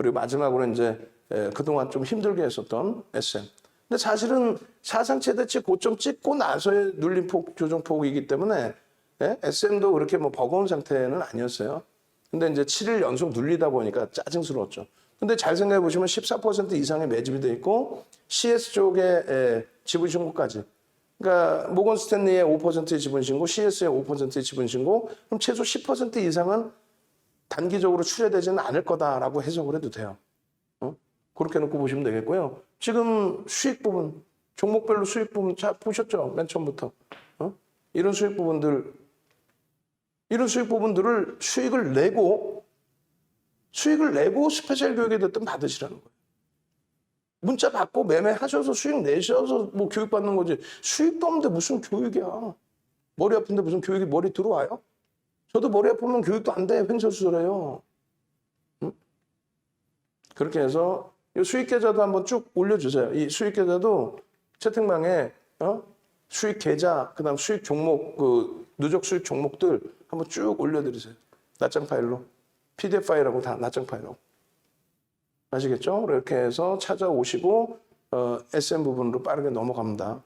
그리고 마지막으로 이제 에, 그동안 좀 힘들게 했었던 SM. 근데 사실은 사상 최대치 고점 찍고 나서의 눌림폭 조정폭이기 때문에 예? SM도 그렇게 뭐 버거운 상태는 아니었어요. 근데 이제 7일 연속 눌리다 보니까 짜증스러웠죠. 근데 잘 생각해 보시면 14% 이상의 매집이 돼 있고 CS 쪽에 에, 지분 신고까지. 그러니까 모건 스탠리의 5%의 지분 신고, CS의 5%의 지분 신고, 그럼 최소 10% 이상은 단기적으로 출회되지는 않을 거다라고 해석을 해도 돼요. 어? 그렇게 놓고 보시면 되겠고요. 지금 수익 부분, 종목별로 수익 부분 잘 보셨죠? 맨 처음부터. 어? 이런 수익 부분들, 이런 수익 부분들을 수익을 내고, 수익을 내고 스페셜 교육에 됐든 받으시라는 거예요. 문자 받고 매매하셔서 수익 내셔서 뭐 교육 받는 거지. 수익도 없는데 무슨 교육이야. 머리 아픈데 무슨 교육이 머리 들어와요? 저도 머리 아프면 교육도 안 돼. 횡설수설해요. 응? 그렇게 해서 이 수익 계좌도 한번 쭉 올려주세요. 이 수익 계좌도 채팅방에 어? 수익 계좌, 그 다음 수익 종목, 그 누적 수익 종목들 한번 쭉 올려드리세요. 낱장 파일로. PDF 파일하고 다 낱장 파일하고. 아시겠죠? 이렇게 해서 찾아오시고 어, SM 부분으로 빠르게 넘어갑니다.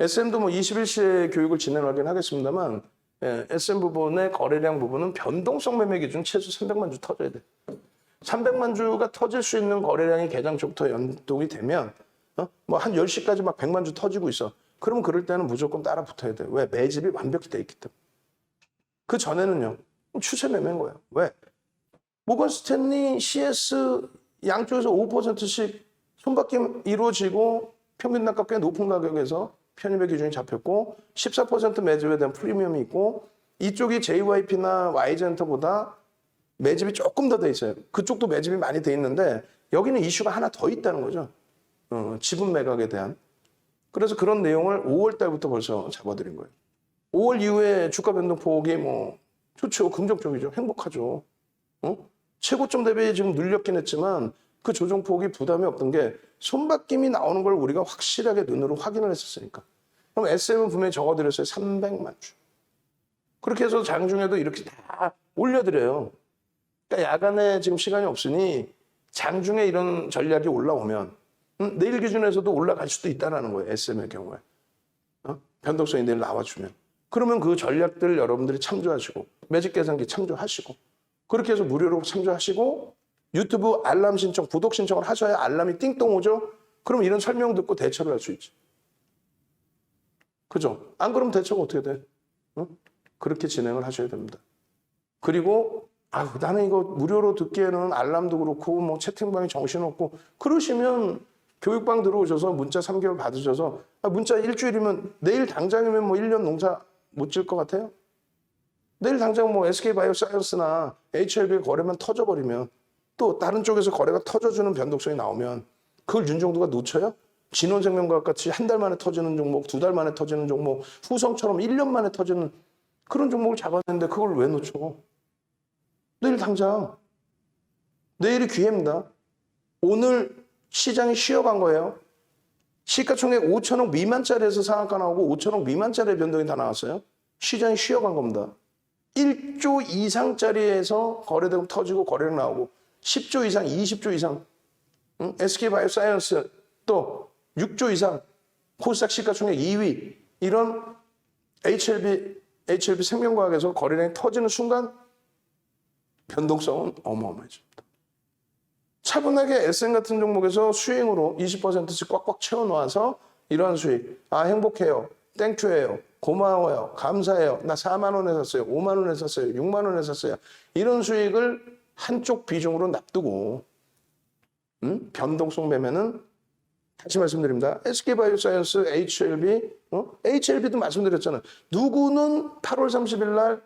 SM도 뭐 21시에 교육을 진행하긴 하겠습니다만 예, SM 부분의 거래량 부분은 변동성 매매 기준 최소 300만 주 터져야 돼. 300만 주가 터질 수 있는 거래량이 개장 초부터 연동이 되면 어? 뭐한 10시까지 막 100만 주 터지고 있어. 그러면 그럴 때는 무조건 따라 붙어야 돼. 왜? 매집이 완벽히 돼 있기 때문에. 그 전에는요. 추세 매매인 거예요. 왜? 모건 스탠리, CS 양쪽에서 5%씩 손바뀜 이루어지고 평균 단가 꽤 높은 가격에서 편입의 기준이 잡혔고 14% 매집에 대한 프리미엄이 있고 이쪽이 JYP나 Y젠터보다 매집이 조금 더 돼 있어요. 그쪽도 매집이 많이 돼 있는데 여기는 이슈가 하나 더 있다는 거죠. 어, 지분 매각에 대한. 그래서 그런 내용을 5월 달부터 벌써 잡아드린 거예요. 5월 이후에 주가 변동폭이 뭐 좋죠. 긍정적이죠. 행복하죠. 어? 최고점 대비 지금 눌렸긴 했지만 그 조정폭이 부담이 없던 게 손바뀜이 나오는 걸 우리가 확실하게 눈으로 확인을 했었으니까. 그럼 SM은 분명히 적어드렸어요. 300만 주. 그렇게 해서 장중에도 이렇게 다 올려드려요. 그러니까 야간에 지금 시간이 없으니 장중에 이런 전략이 올라오면 음, 내일 기준에서도 올라갈 수도 있다는 거예요. SM의 경우에. 어? 변동성이 내일 나와주면. 그러면 그 전략들 여러분들이 참조하시고 매직 계산기 참조하시고 그렇게 해서 무료로 참조하시고 유튜브 알람 신청, 구독 신청을 하셔야 알람이 띵동 오죠? 그럼 이런 설명 듣고 대처를 할 수 있지. 그죠? 안 그러면 대처가 어떻게 돼? 응? 그렇게 진행을 하셔야 됩니다. 그리고 아, 나는 이거 무료로 듣기에는 알람도 그렇고 뭐 채팅방에 정신없고 그러시면 교육방 들어오셔서 문자 3개월 받으셔서 아, 문자 일주일이면 내일 당장이면 뭐 1년 농사 못 질 것 같아요? 내일 당장 뭐 SK바이오사이언스나 HLB 거래만 터져버리면 또 다른 쪽에서 거래가 터져주는 변동성이 나오면 그걸 윤정도가 놓쳐요? 진원생명과학 같이 한 달 만에 터지는 종목, 두 달 만에 터지는 종목, 후성처럼 1년 만에 터지는 그런 종목을 잡았는데 그걸 왜 놓쳐? 내일 당장. 내일이 기회입니다. 오늘 시장이 쉬어간 거예요. 시가총액 5천억 미만짜리에서 상한가 나오고 5천억 미만짜리 변동이 다 나왔어요. 시장이 쉬어간 겁니다. 1조 이상짜리에서 거래대금 터지고 거래량 나오고 10조 이상, 20조 이상, 응? SK바이오사이언스 또 6조 이상, 코스닥 시가총액 2위 이런 HLB, HLB 생명과학에서 거래량이 터지는 순간 변동성은 어마어마해집니다. 차분하게 SM 같은 종목에서 수익으로 20%씩 꽉꽉 채워놓아서 이러한 수익, 아 행복해요, 땡큐해요, 고마워요, 감사해요, 나 4만 원에 샀어요, 5만 원에 샀어요, 6만 원에 샀어요. 이런 수익을 한쪽 비중으로 납두고 음? 변동성 매매는 다시 말씀드립니다. SK바이오사이언스, HLB, 어? HLB도 말씀드렸잖아요. 누구는 8월 30일 날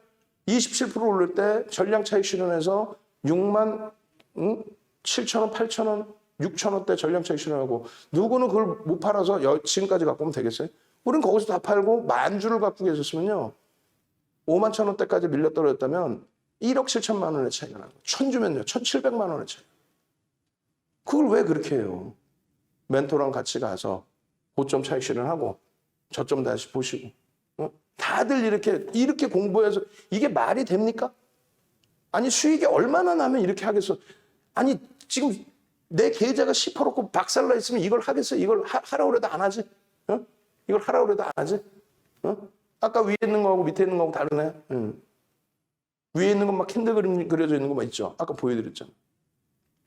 27% 오를 때 전량 차익 실현해서 6만 응? 7천 원, 8천 원, 6천 원대 전량 차익 실현하고 누구는 그걸 못 팔아서 여, 지금까지 갖고 오면 되겠어요? 우린 거기서 다 팔고 만 주를 갖고 계셨으면요. 5만 천 원대까지 밀려 떨어졌다면 1억 7천만 원의 차이가 나고 천 주면요. 1,700만 원의 차이. 그걸 왜 그렇게 해요? 멘토랑 같이 가서 고점 차익 실현하고 저점 다시 보시고 어? 다들 이렇게 이렇게 공부해서 이게 말이 됩니까? 아니 수익이 얼마나 나면 이렇게 하겠어? 아니 지금 내 계좌가 10%고 박살나 있으면 이걸 하겠어? 이걸 하라 그래도 안 하지? 어? 이걸 하라 그래도 안 하지? 어? 아까 위에 있는 거하고 밑에 있는 거하고 다르네. 음. 위에 있는 건 막 캔들 그림 그려져 있는 것만 있죠. 아까 보여드렸잖아요.